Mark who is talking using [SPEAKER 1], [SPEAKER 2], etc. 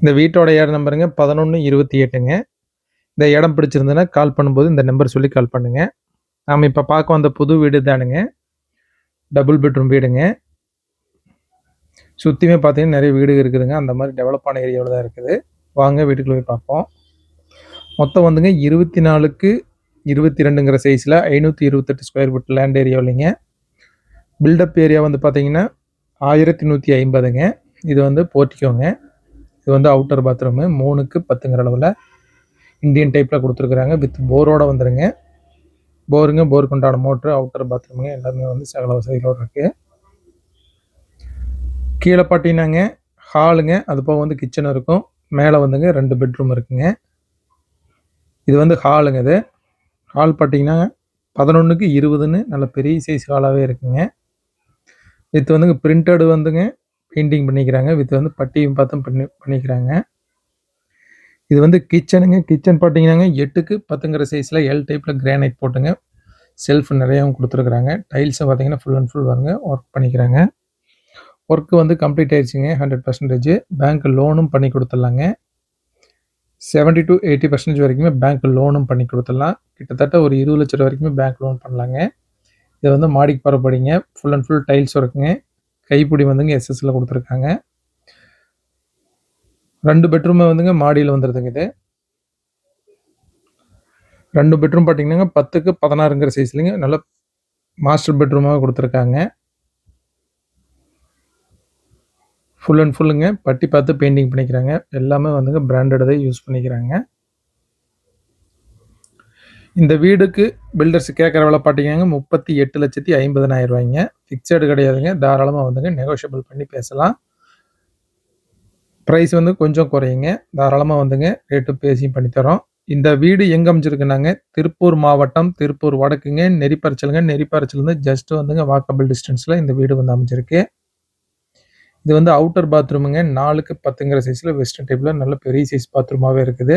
[SPEAKER 1] இந்த வீட்டோட ஏர் நம்பருங்க பதினொன்று இருபத்தி எட்டுங்க. இந்த இடம் பிடிச்சிருந்ததுன்னா கால் பண்ணும்போது இந்த நம்பர் சொல்லி கால் பண்ணுங்க. நாம் இப்போ பார்க்க வந்த புது வீடு தானுங்க. டபுள் பெட்ரூம் வீடுங்க. சுற்றியுமே பார்த்தீங்கன்னா நிறைய வீடு இருக்குதுங்க. அந்த மாதிரி டெவலப் ஆன ஏரியாவில் தான் இருக்குது. வாங்க வீட்டுக்குள்ளே போய் பார்ப்போம். மொத்தம் வந்துங்க இருபத்தி நாலுக்கு இருபத்தி ரெண்டுங்கிற சைஸில் ஐநூற்றி இருபத்தெட்டு square feet land area built up area வந்து பார்த்தீங்கன்னா ஆயிரத்தி நூற்றி ஐம்பதுங்க. இது வந்து போர்ட்டிக்கோங்க இது வந்து அவுட்டர் பாத்ரூமு மூணுக்கு பத்துங்கிற அளவில் இந்தியன் டைப்பில் கொடுத்துருக்குறாங்க. வித் போரோடு வந்துடுங்க போருங்க போருக்கு உண்டான மோட்ரு அவுட்டர் பாத்ரூமுங்க எல்லாமே வந்து சகல வசதிகளோடு இருக்குது கீழே பார்த்தீங்கன்னாங்க ஹாலுங்க அது போக வந்து கிச்சன் இருக்கும். மேலே வந்துங்க ரெண்டு பெட்ரூம் இருக்குங்க. இது வந்து ஹாலுங்க இது. ஹால் பார்த்தீங்கன்னா பதினொன்றுக்கு இருபதுன்னு நல்ல பெரிய சைஸ் ஹாலாகவே இருக்குங்க. வித் வந்துங்க பிரிண்டடு வந்துங்க. பெயிண்டிங் பண்ணிக்கிறாங்க. வித் வந்து பட்டியும் பார்த்தும் பண்ணி பண்ணிக்கிறாங்க. இது வந்து கிச்சனுங்க கிச்சன் பார்த்தீங்கன்னாங்க எட்டுக்கு பத்துங்கிற சைஸில் எல் டைப்பில் கிரானைட் போட்டுங்க. செல்ஃப் நிறையாவும் கொடுத்துருக்குறாங்க. டைல்ஸை பார்த்தீங்கன்னா ஃபுல் அண்ட் ஃபுல் வருங்க ஒர்க் பண்ணிக்கிறாங்க. ஒர்க்கு வந்து கம்ப்ளீட் ஆயிடுச்சுங்க. ஹண்ட்ரட் பர்சன்டேஜ் பேங்க் லோனும் பண்ணி கொடுத்துட்லாங்க. செவன்ட்டி டு எயிட்டி பர்சன்டேஜ் வரைக்குமே பேங்க் லோனும் பண்ணி கொடுத்துடலாம். கிட்டத்தட்ட ஒரு இருபது லட்ச ரூபா வரைக்குமே பேங்க் லோன் பண்ணலாங்க. இது வந்து மாடிக்கு போகிறப்படிங்க ஃபுல் அண்ட் ஃபுல் டைல்ஸ் ஒர்க்குங்க கைப்பிடி வந்துங்க எஸ்எஸ்ல கொடுத்துருக்காங்க. ரெண்டு பெட்ரூமே வந்துங்க மாடியில் வந்துடுதுங்க இது. ரெண்டு பெட்ரூம் பார்த்தீங்கன்னா பத்துக்கு பதினாறுங்கிற சைஸ்லிங்க நல்ல மாஸ்டர் பெட்ரூமாக கொடுத்துருக்காங்க. ஃபுல் அண்ட் ஃபுல்லுங்க பட்டி பார்த்து பெயிண்டிங் பண்ணிக்கிறாங்க. எல்லாமே வந்துங்க பிராண்டடை யூஸ் பண்ணிக்கிறாங்க. இந்த வீடுக்கு பில்டர்ஸ் கேட்குற விலை பார்த்தீங்கன்னா முப்பத்தி எட்டு லட்சத்தி ஐம்பதனாயிரம் ரூபாய்ங்க. ஃபிக்ஸடு கிடையாதுங்க. தாராளமாக வந்துங்க நெகோஷியபிள் பண்ணி பேசலாம். ப்ரைஸ் வந்து கொஞ்சம் குறையுங்க. தாராளமாக வந்துங்க ரேட்டு பேசியும் பண்ணித்தரோம். இந்த வீடு எங்கே அமைச்சிருக்குனாங்க திருப்பூர் மாவட்டம் திருப்பூர் வடக்குங்க. நெறிப்பரிச்சலுங்க நெறிப்பரிச்சலேருந்து ஜஸ்ட் வந்துங்க வாக்கபிள் டிஸ்டன்ஸில் இந்த வீடு வந்து அமைஞ்சிருக்கு. இது வந்து அவுட்டர் பாத்ரூமுங்க நாலுக்கு பத்துங்கிற சைஸில் வெஸ்டர்ன் டைப்பில் நல்ல பெரிய சைஸ் பாத்ரூமாகவே இருக்குது.